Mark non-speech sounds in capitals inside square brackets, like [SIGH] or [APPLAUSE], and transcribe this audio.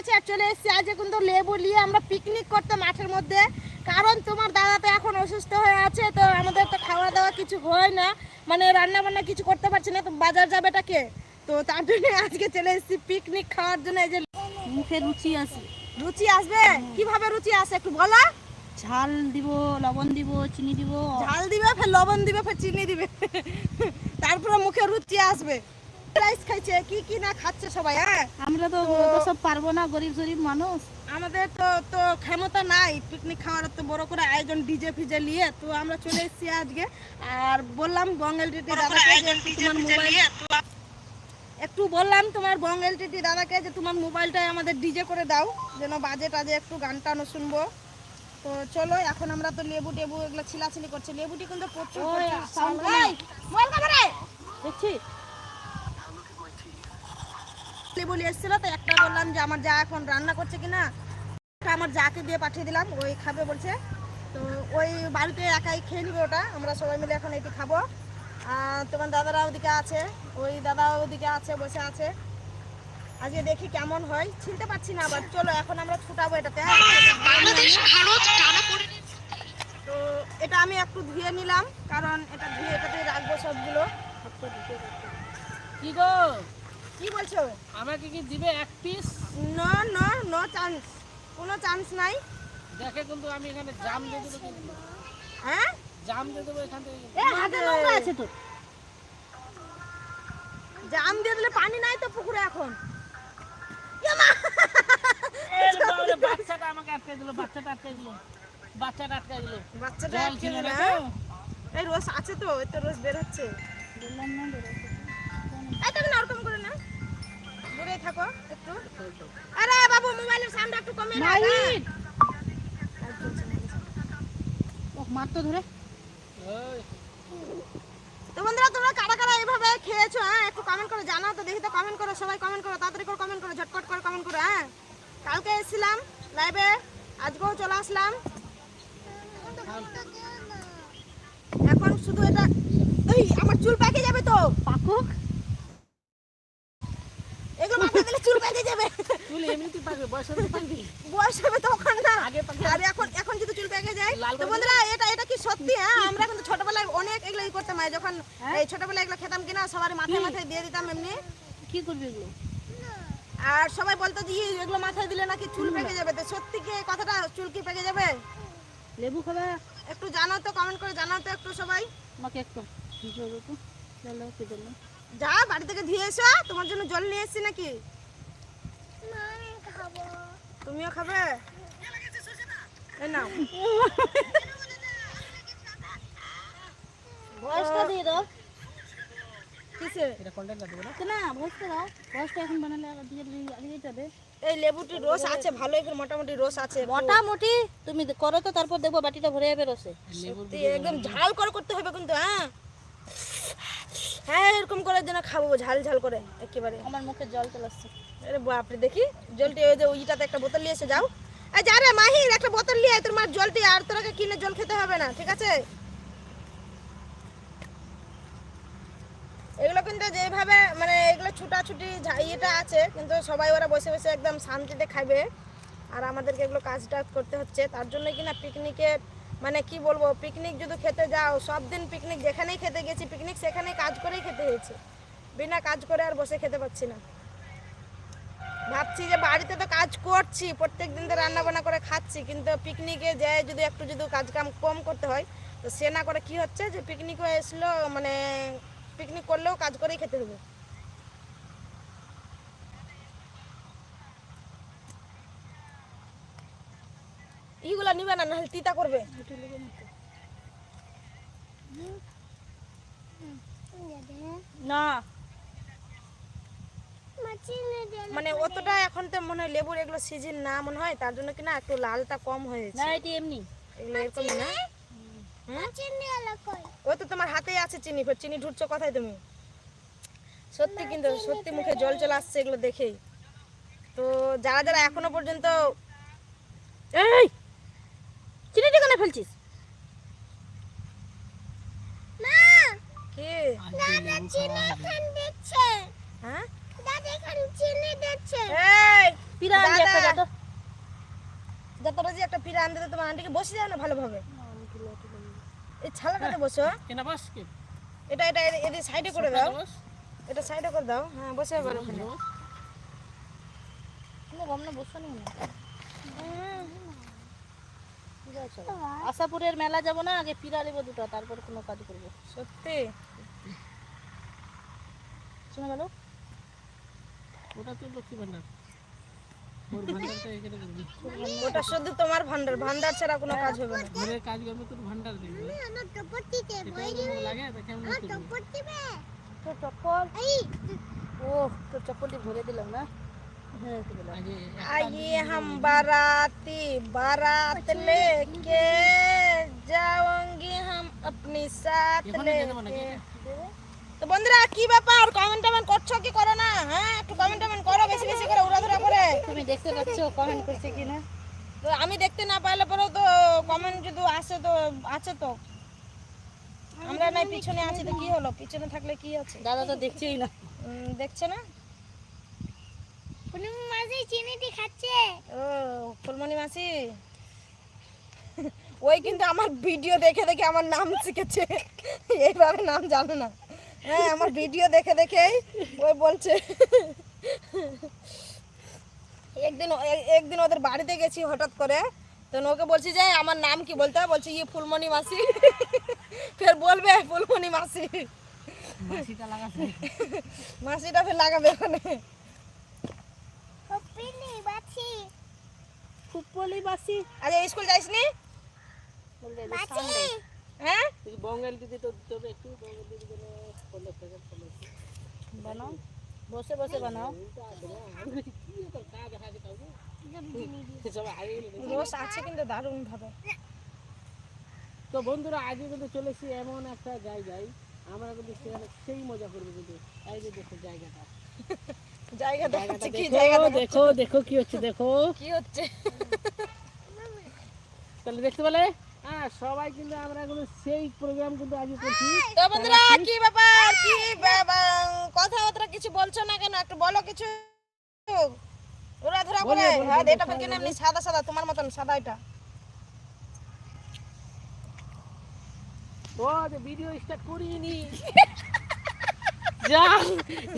আছে আর চলে এসেছি আজ কিন্তু লেবু নিয়ে আমরা পিকনিক করতে মাঠের মধ্যে। কারণ তোমার দাদা তো এখন অসুস্থ হয়ে আছে তো আমাদের তো খাওয়া দাওয়া কিছু হয় না। মানে রান্না বান্না কিছু করতে পারছি না তো বাজার যাবেটা কে? তো তার জন্য আজকে চলে এসেছি পিকনিক খাওয়ার জন্য এই যে মুখে রুচি আছে। রুচি আসবে? কীভাবে রুচি আসে একটু বলো? ঝাল দিব লবণ দিব চিনি দিব। ঝাল দিবে ফের লবণ দিবে ফের চিনি দিবে। তারপরে মুখে রুচি আসবে। রাইস খাইছে কি কি না খাচ্ছে সবাই হ্যাঁ? আমরা তো সব পারব না গরিব গরিব মানুষ। আমাদের তো তো ক্ষমতা নাই পিকনিক খাওয়ার তো বড় করে আয়োজন ডিজে ফিজে নিয়ে তো আমরা চলে এসেছি আজকে। আর বললাম বঙ্গেল টিটি দাদাকে যে তোমার মোবাইল একটু বললাম তোমার বঙ্গেল টিটি দাদাকে যে তোমার মোবাইলটাই আমাদের ডিজে করে দাও যেন বাজে টাজে একটু গান টানো শুনব। তো চলো এখন আমরা তো লেবু টেবু এগুলো ছিলাছিলি করছি। লেবুটি কিন্তু প্রচুর ওই, প্রচুর sound sound করে। এই, মোবাইল কামারে দেখছি লেবু নিয়ে এসেছিল তো একটা বললাম যে আমার যা এখন রান্না করছে কিনা আমার যাকে দিয়ে পাঠিয়ে দিলাম ওই খাবে বলছে। তো ওই বাড়িতে একাই খেয়ে নিবে ওটা আমরা সবাই মিলে এখন এটি খাব। আর তোমার দাদারা ওদিকে আছে ওই দাদা ওদিকে আছে বসে আছে। আজকে দেখি কেমন হয় চিনতে পারছি না আবার চলো এখন আমরা ছুটাবো এটাতে হ্যাঁ? তো এটা আমি একটু ধুয়ে নিলাম কারণ এটা ধুয়ে এটাতে রাখব সবগুলো। কি গো? কি বলছো? আমাকে কি দিবে এক piece no no no chance কোনো চান্স নাই। দেখে কিন্তু আমি এখানে জাম দিয়ে দেবো হ্যাঁ? জাম দিয়ে দেবো এখান থেকে। এ হাতে নোংরা আছে তো জাম দিয়ে দিলে পানি নাই তো পুকুরে এখন! বাচ্চাটা আমাকে আটকে দিল বাচ্চাটা আটকে দিল। বাচ্চাটা আটকে দিল। বাচ্চাটা আটকে দিল, হ্যাঁ? এই রোজ আছে তো ওই তো রোজ বের হচ্ছে বললাম না বেরোতে। থাকো একটু। আরে বাবু মোবাইলের সাউন্ড একটু কমে না মাহিন! ওহ, মার তো ধরে। তো বন্ধুরা তোমরা কারা কারা এইভাবে খেয়েছো হ্যাঁ? একটু কমেন্ট করে জানাও তো দেখি তো কমেন্ট করো সবাই কমেন্ট করো তাড়াতাড়ি করে কমেন্ট করো ঝটপট করে কমেন্ট করো হ্যাঁ? কালকে এসেছিলাম লাইভে আজকেও চলে আসলাম। এখন শুধু এটা এই আমার চুল পেকে যাবে তো। পাকুক এগুলো মাথায় দিলে চুল পেকে যাবে তুই এমনিতে পাকবে বয়স হলে পাকবি বয়স হবে তখন না। আর এখন এখন যদি চুল পেকে যায় তো বন্ধুরা এটা এটা কি সত্যি? হ্যাঁ আমরা কিন্তু ছোটবেলায় অনেক এগুলো ই করতাম যখন হ্যাঁ? এই ছোটবেলায় এগুলো খেতাম কিনা সবার মাথায় মাথায় দিয়ে দিতাম এমনি। কি করবি এগুলো? আর সবাই বলতো যে এগুলো মাথায় দিলে নাকি চুল পেকে যাবে? তো সত্যি কি কথাটা চুল কি পেকে যাবে? লেবু খাবা? একটু জানাও তো কমেন্ট করে জানাও তো একটু সবাই। আমাকে একটু তো। যা বাড়ি থেকে ধুয়ে এসো তোমার জন্য জল নিয়ে এসেছি নাকি? তুমিও খাবে? ভয়েসটা দিয়ে দাও। কিসে এটা কন্টেন্ট দেবো না? না ভয়েসটা দাও। ভয়েসটা এখন বানালে আগে দিয়ে দিয়ে যাবে। এই লেবুটি রস আছে ভালো করে মোটামুটি রস আছে মোটামুটি তুমি করো তো তারপর দেখব বাটিটা ভরে যাবে রসে একদম ঝাল করে করতে হবে কিন্তু হ্যাঁ? হ্যাঁ এরকম করে যেন খাব ঝাল ঝাল করে একেবারে। আমার মুখে জল চলে আসছে। আরে বাপরে দেখি জলটি ওই যে ওইটাতে একটা বোতল নিয়ে এসে যাও। এই যা রে মাহির একটা বোতল নিয়ে আয়, তোর মার জলটি আর তোরাকে কিনে জল খেতে হবে না ঠিক আছে? এগুলো কিন্তু যেভাবে মানে এগুলো ছুটাছুটি ইয়েটা আছে কিন্তু সবাই ওরা বসে বসে একদম শান্তিতে খাবে আর আমাদেরকে এগুলো কাজটা করতে হচ্ছে তার জন্য কিনা পিকনিকের মানে কি বলব পিকনিক যদি খেতে যাও, সব দিন পিকনিক যেখানেই খেতে গেছি পিকনিক সেখানেই কাজ করেই খেতে হয়েছে বিনা কাজ করে আর বসে খেতে পাচ্ছি না। ভাবছি যে বাড়িতে তো কাজ করছি প্রত্যেক দিন তো রান্না বান্না করে খাচ্ছি, কিন্তু পিকনিকে যায় যদি একটু যদি কাজ কাম কম করতে হয়, তো সে না করে কি হচ্ছে যে পিকনিকও এসলো মানে পিকনিক করলেও কাজ করেই খেতে হবে ইগুলা না নাহলে তিতা করবে। না। মানে অতটা এখন তো মনে হয় লেবুর এগুলো সিজন না মনে হয় তার জন্য কিনা একটু লালটা কম হয়েছে। না এটি এমনি। এগুলো এরকম না? ওই তো তোমার হাতেই আছে চিনি ফের চিনি ঢুকছো কোথায় তুমি? সত্যি কিন্তু সত্যি মুখে জল চলে আসছে এগুলো দেখেই। তো যারা যারা এখনও পর্যন্ত এই! ফেলছিস? হ্যাঁ? একটা পিড়া আনতে তোমার আন্টিকে বসে যায় না ভালোভাবে? এই ছালাটাতে বসো কেনা বাস কে? এটা এটা এদের সাইডে করে দাও। এটা সাইডে করে দাও। হ্যাঁ বসে এবার ওখানে। কোনো গম না বসো নি। আশাপুরের মেলা যাব না আগে পিড়া নেব দুটো তারপর কোনো কাজ করব। সত্যি? শুনে গেল ওটা তো লক্ষ্মী ভান্ডার। ওটা শুধু তোমার ভান্ডার ভান্ডার ছাড়া কোনো কাজ হবে না। ঘরের কাজ করবে তোর ভান্ডার দেখবে। এটা আমার লাগে? তা কেমন চপ্পল ও চপ্পলটি ভরে দিলাম না? आइए हम बाराती बारात लेके जाओगे हम अपनी साथ এখানে যেতে মানে लेके কি তো বন্ধুরা কি ব্যাপার কমেন্ট টমেন্ট করছো কি করো না হ্যাঁ একটু কমেন্ট টমেন্ট করো বেশি বেশি করে উড়াধুরা করে তুমি দেখতে পাচ্ছ কমেন্ট করছে কি না তো আমি দেখতে না পারলে পরেও তো কমেন্ট যদি আসে তো আছে তো আমরা নাই পিছনে আছি তো কি হলো পিছনে থাকলে কি আছে দাদা তো দেখছেই না উম, দেখছে না মাঝে চিনিটি খাচ্ছে। ও ফুলমণি মাসি। [LAUGHS] ওই কিন্তু আমার ভিডিও দেখে দেখে আমার নাম শিখেছে। [LAUGHS] এইভাবে নাম জানো না। হ্যাঁ আমার ভিডিও দেখে দেখেই ওই বলছে। [LAUGHS] একদিন একদিন ওদের বাড়িতে গেছি হঠাৎ করে। তো ওকে বলছি যে আমার নাম কি বলতে বলছে ইয়ে ফুলমণি মাসি। ফের বলবে ফুলমণি মাসি। মাসিটা লাগাছে মাসিটা ফের লাগাবে ওখানে। ফুটবলই বাসি আজ স্কুল যাইসনি বলবে যে হ্যাঁ? তুই বঙ্গাল দিদি তো তোর একটু বঙ্গাল দিদি পনেরো বানাও। বসে বসে বানাও। রোজ আছে কিন্তু দারুণ ভাবে তো বন্ধুরা আজকে কিন্তু চলেছি এমন একটা জায়গায়। আমরা কিন্তু সেখানে সেই মজা করব কিন্তু। এই যে দেখো জায়গাটা। জায়গা দেখাচ্ছে কি জায়গা দেখো দেখো কি হচ্ছে দেখো। কি হচ্ছে? তাহলে দেখতে পেলে? হ্যাঁ সবাই কিন্তু আমরা এখন সেই প্রোগ্রাম কিন্তু আজকে করছি। তো বন্ধুরা কি ব্যাপার? কি কথাবার্তা কিছু বলছো না কেন? একটু বলো কিছু। ওরা ধরা করে। হ্যাঁ এটা ফের এমনি সাদা সাদা? তোমার মতন সাদা এটা। ও ভিডিও স্টার্ট করিনি। যা